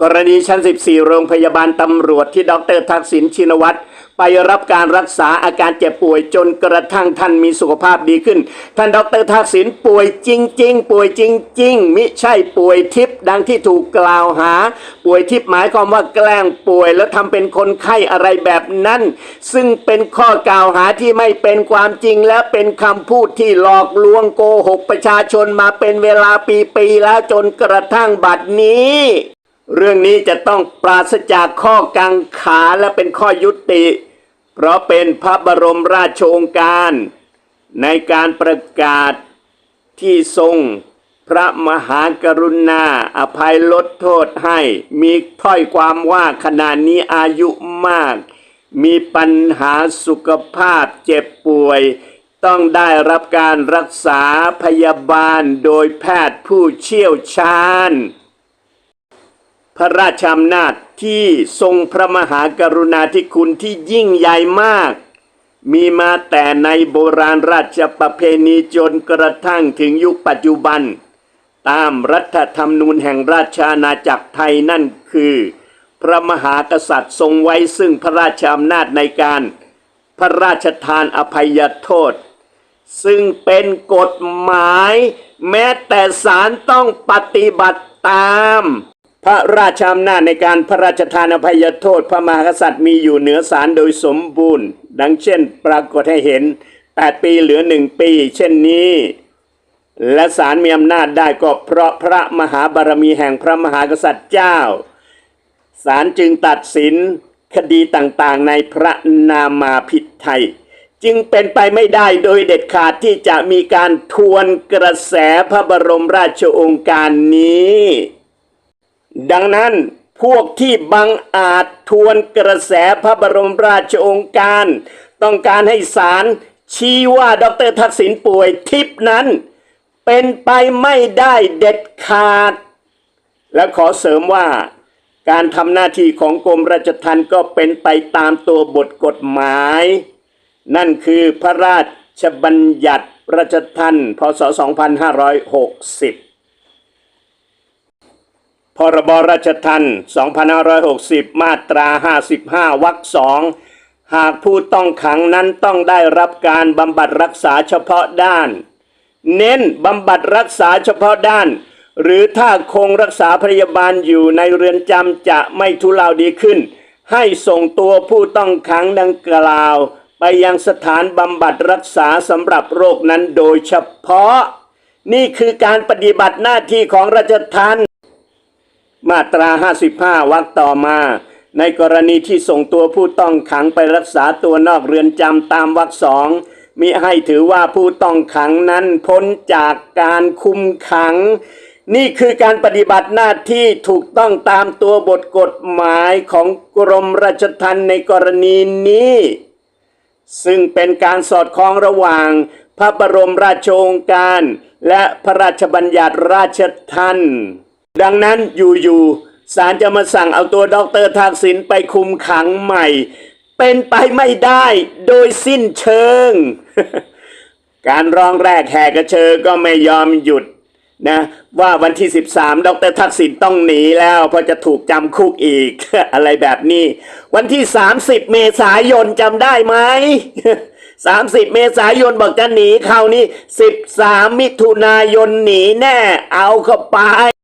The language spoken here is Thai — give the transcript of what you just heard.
กรณีชั้น 14 โรงพยาบาลตำรวจที่ดรทักษิณชินวัตรไปรับการรักษาอาการเจ็บป่วยจนกระทั่งท่านมีสุขภาพดีขึ้น ท่านดรทักษิณป่วยจริง ๆ ป่วยจริง ๆ มิใช่ป่วยทิพย์ดังที่ถูกกล่าวหา ป่วยทิพย์หมายความว่าแกล้งป่วยแล้วทำเป็นคนไข้อะไรแบบนั้น ซึ่งเป็นข้อกล่าวหาที่ไม่เป็นความจริงและเป็นคำพูดที่หลอกลวงโกหกประชาชนมาเป็นเวลาปีๆแล้วจนกระทั่งบัดนี้ เรื่องนี้จะต้องปราศจากข้อกังขาและเป็นข้อยุติ เพราะเป็นพระบรมราชโองการ ในการประกาศที่ทรงพระมหากรุณาอภัยลดโทษให้มีถ้อยความว่าขณะนี้อายุมาก มีปัญหาสุขภาพเจ็บป่วย ต้องได้รับการรักษาพยาบาลโดยแพทย์ผู้เชี่ยวชาญ ระราชอำนาจที่ทรงพระมหากรุณาธิคุณที่ยิ่งใหญ่มาก มีมาแต่ในโบราณราชประเพณีจนกระทั่งถึงยุคปัจจุบัน ตามรัฐธรรมนูญแห่งราชอาณาจักรไทยนั่นคือ พระมหากษัตริย์ทรงไว้ซึ่งพระราชอำนาจในการ พระราชทานอภัยโทษ ซึ่งเป็นกฎหมาย แม้แต่ศาลต้องปฏิบัติตาม พระราชอำนาจในการพระราชทานอภัยโทษพระมหากษัตริย์มีอยู่เหนือศาลโดยสมบูรณ์ ดังเช่นปรากฏให้เห็น 8 ปีเหลือ1ปี เช่นนี้ และศาลมีอำนาจได้ก็เพราะพระมหาบารมีแห่งพระมหากษัตริย์เจ้าศาลจึงตัดสินคดีต่างๆ ในพระนามาพิไทยจึงเป็นไปไม่ได้โดยเด็ดขาดที่จะมีการทวนกระแสพระบรมราชโองการนี้ ดังนั้นพวกที่บังอาจทวนกระแสพระบรมราชโองการ ต้องการให้ศาลชี้ว่าดรทักษิณป่วยทิพนั้น เป็นไปไม่ได้เด็ดขาด และขอเสริมว่าการทำหน้าที่ของกรมราชทัณฑ์ก็เป็นไปตามตัวบทกฎหมาย นั่นคือพระราชบัญญัติราชทัณฑ์พศ 2560 พรบราชทัณฑ์2560 มาตรา 55 วรรคสองหากผู้ต้องขังนั้นต้องได้รับการบำบัดรักษาเฉพาะด้าน เน้นบำบัดรักษาเฉพาะด้าน หรือถ้าคงรักษาพยาบาลอยู่ในเรือนจำจะไม่ทุเลาดีขึ้น ให้ส่งตัวผู้ต้องขังดังกล่าว ไปยังสถานบำบัดรักษาสำหรับโรคนั้นโดยเฉพาะ นี่คือการปฏิบัติหน้าที่ของราชทัณฑ์ มาตรา 55วรรคต่อมา ในกรณีที่ส่งตัวผู้ต้องขังไปรักษาตัวนอกเรือนจำตามวรรคสองมิให้ถือว่าผู้ต้องขังนั้นพ้นจากการคุมขัง นี่คือการปฏิบัติหน้าที่ถูกต้องตามตัวบทกฎหมายของกรมราชทัณฑ์ในกรณีนี้ ซึ่งเป็นการสอดคล้องระหว่างพระบรมราชโองการ และพระราชบัญญัติราชทัณฑ์ ดังนั้นอยู่ๆศาลจะมาสั่งเอาตัวดอกเตอร์ทักษิณไปคุมขังใหม่ เป็นไปไม่ได้โดยสิ้นเชิง การร้องแรกแหกกระเชอก็ไม่ยอมหยุดนะว่าวันที่ 13 ดรทักษิณต้องหนีแล้ว เพราะจะถูกจำคุกอีก อะไรแบบนี้ วันที่ 30 เมษายนจำได้ไหม 30 เมษายนบอกจะหนีคราวนี้ 13 มิถุนายนหนีแน่เอาเข้าไป